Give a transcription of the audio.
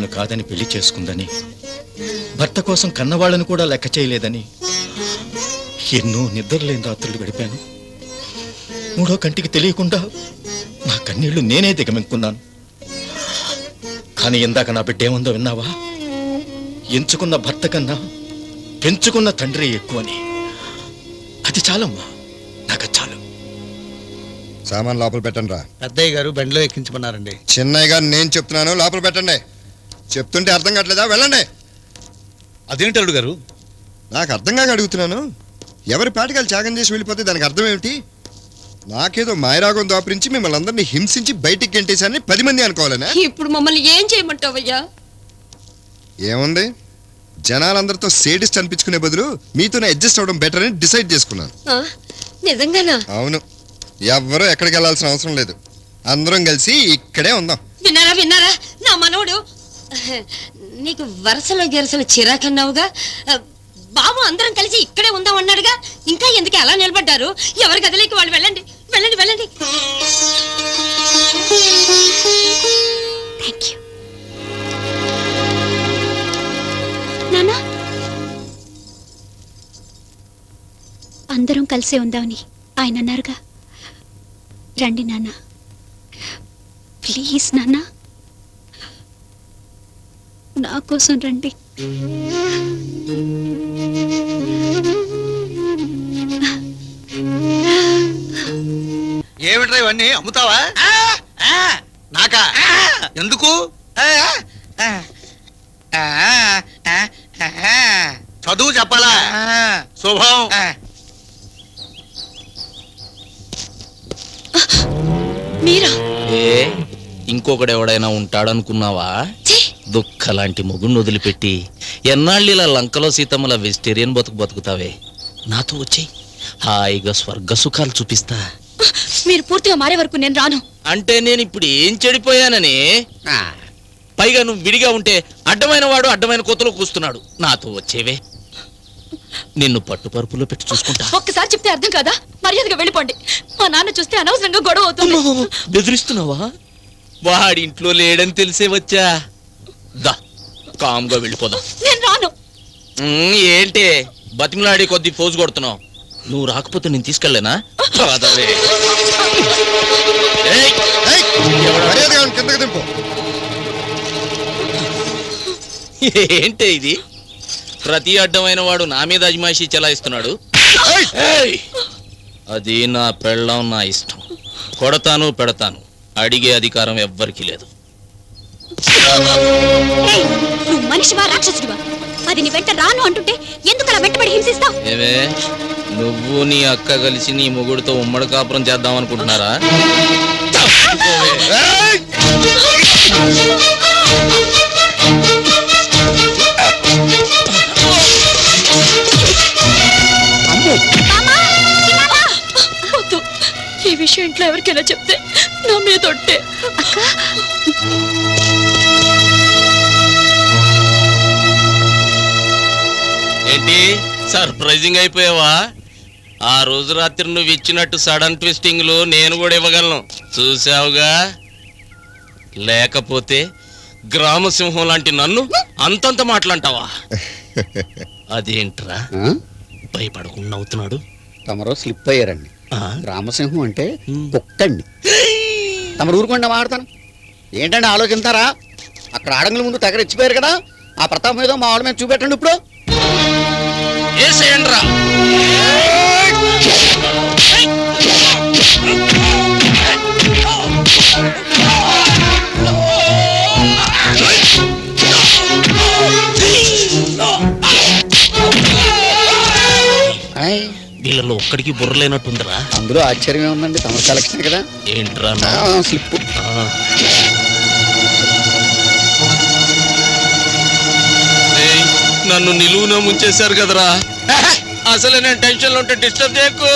నన్ను కాదని పెళ్ళి చేసుకుందని భర్త కోసం కన్నవాళ్ళను కూడా లెక్క చేయలేదని ఎన్నో నిద్రలేని రాత్రులు గడిపాను. మూడో కంటికి తెలియకుండా నా కన్నీళ్ళు నేనే దిగమెక్కున్నాను కానీ ఇందాక నా బిడ్డ ఏముందో విన్నావా? ఎంచుకున్న భర్త కన్నా పెంచుకున్న తండ్రి ఎక్కువని. అది చాలమ్మా నాకు చాలు. సామాన్ లోపల పెట్టండి రా. పెద్దయ్య గారు బండిలో ఎక్కించమన్నారండి. చిన్నయ్య గారు నేను చెప్తున్నాను లోపల పెట్టండి. చెప్తుంటే అర్థం కావట్లేదా? వెళ్ళండి. అదేంటి అల్లుడు గారు? నాకు అర్థం కాక అడుగుతున్నాను. ఎవరి పాటికాలు త్యాగం చేసి వెళ్ళిపోతే దానికి అర్థం ఏమిటి? నాకేదో మాయరాగం దాపరించి మిమ్మల్ని అందరినీ హింసించి బయటికి గెంటేశారని పది మంది అనుకోవాలనా? ఇప్పుడు మమ్మల్ని ఏం చేయమంటావయ్యా? ఏముంది? జనాలందరితో సేడిస్ట్ అనిపించుకునే బదులు మీతోనే అడ్జస్ట్ అవ్వడం బెటర్ అని డిసైడ్ చేసుకున్నాను. నిజంగానా? అవును. ఎవ్వరూ ఎక్కడికి వెళ్ళాల్సిన అవసరం లేదు. అందరం కలిసి ఇక్కడే ఉందాం. విన్నారా విన్నారా? నా మనవడు నీకు వరుసలో గెరసలు చిరాకన్నావుగా? బాబు అందరం కలిసి ఇక్కడే ఉందాం అన్నాడుగా ఇంకా ఎందుకు అలా నిలబడ్డారు? ఎవరి గదిలోకి వాళ్ళు వెళ్ళండి వెళ్ళండి వెళ్ళండి. థ్యాంక్ యూ నానా? అందరం కలిసే ఉందామని ఆయన అన్నారుగా. రండి నాన్న ప్లీజ్ నాన్నా నా కోసం రండి. ఏమిట్రా ఇవన్నీ? అమ్ముతావా? నాకా? ఎందుకు? చదువు చెప్పాలా? శుభం. మీరా? ఏ ఇంకొకడు ఎవడైనా ఉంటాడనుకున్నావా! దుఃఖలాంటి మొగుడిని వదిలిపెట్టి ఎన్నాళ్ళు ఇలా లంకలో సీతమ్మల వెజిటేరియన్ బతుకు బతుకుతావే? నాతో వచ్చి హాయిగా స్వర్గ సుఖాలు చూపిస్తా. మీరు పూర్తిగా మారే వరకు నేను రాను. అంటే నేను ఇప్పుడు ఏం చెడిపోయానని? పైగా నువ్వు విడిగా ఉంటే అడ్డమైన వాడు అడ్డమైన కోతలో కూస్తున్నాడు. నాతో వచ్చేవే. నిన్ను పట్టుపరుపులో పెట్టి చూసుకుంటా. ఒక్కసారి చెప్తే అర్థం కాదా? మర్యాదగా వెళ్ళిపోండి. మా నాన్న చూస్తే అనవసరంగా గొడవ అవుతుంది. బెదిరిస్తున్నావా? వాడింట్లో లేడని తెలిసే వచ్చా. దా కామ్గా వెళ్ళిపోదాం. నేను రాను. ఏంటి? బతిమలాడి కొద్ది పోజు కొడుతున్నావు. నువ్వు రాకపోతే నేను తీసుకెళ్ళలేనా? పదవే. ఏయ్, ఏయ్! మర్యాదగా ఉండు, కిందకి దింపు ఏంటి ఇది? ప్రతి అడ్డమైన వాడు నా మీద అజమాయిషీ చెలాయిస్తున్నాడు. ఏయ్! అది నా పెళ్ళం నా ఇష్టం. కొడతాను పెడతాను. అడిగే అధికారం ఎవ్వరికి లేదు. నువ్వు మనిషివా రాక్షసుడివా? అది నీ వెంట రాను అంటుంటే ఎందుకు అలా వెంటబడి హింసిస్తావు? ఏమే నువ్వు నీ అక్క కలిసి నీ మొగుడితో ఉమ్మడి కాపురం చేద్దాం అనుకుంటున్నారా? ఈ విషయం ఇంట్లో ఎవరికైనా చెప్తే మీద ఒట్టే. ఏంటి? సర్ప్రైజింగ్ అయిపోయావా? ఆ రోజు రాత్రి నువ్వు ఇచ్చినట్టు సడన్ ట్విస్టింగ్లు నేను కూడా ఇవ్వగలను. చూసావుగా లేకపోతే గ్రామసింహం లాంటి నన్ను అంతంత మాటలంటావా అదేంట్రా? భయపడకుండా అవుతున్నాడు. తమరు స్లిప్ అయ్యారండి. ఆ? రామసింహం అంటే. కుక్కండి. తమరు ఊరుకుండా మాడతాను ఏంటండి ఆలోచిస్తారా? అక్కడ ఆడంగుల ముందు తెగ రెచ్చిపోయారు కదా ఆ ప్రతాపం ఏదో మా వాళ్ళ మీద చూపెట్టండి ఇప్పుడు. ఆయ్, వీళ్ళలో ఒక్కడికి బుర్రలేనట్టుందిరా అందులో ఆశ్చర్యం ఉందండి తమరు సెలక్షన్ కదా? ఏంట్రా నా- స్లిప్ ఆ. ఏయ్, నన్ను నిలువున ముంచేశారు కదరా. అసలు నేను టెన్షన్లో ఉంటే డిస్టర్బ్ చేయకు.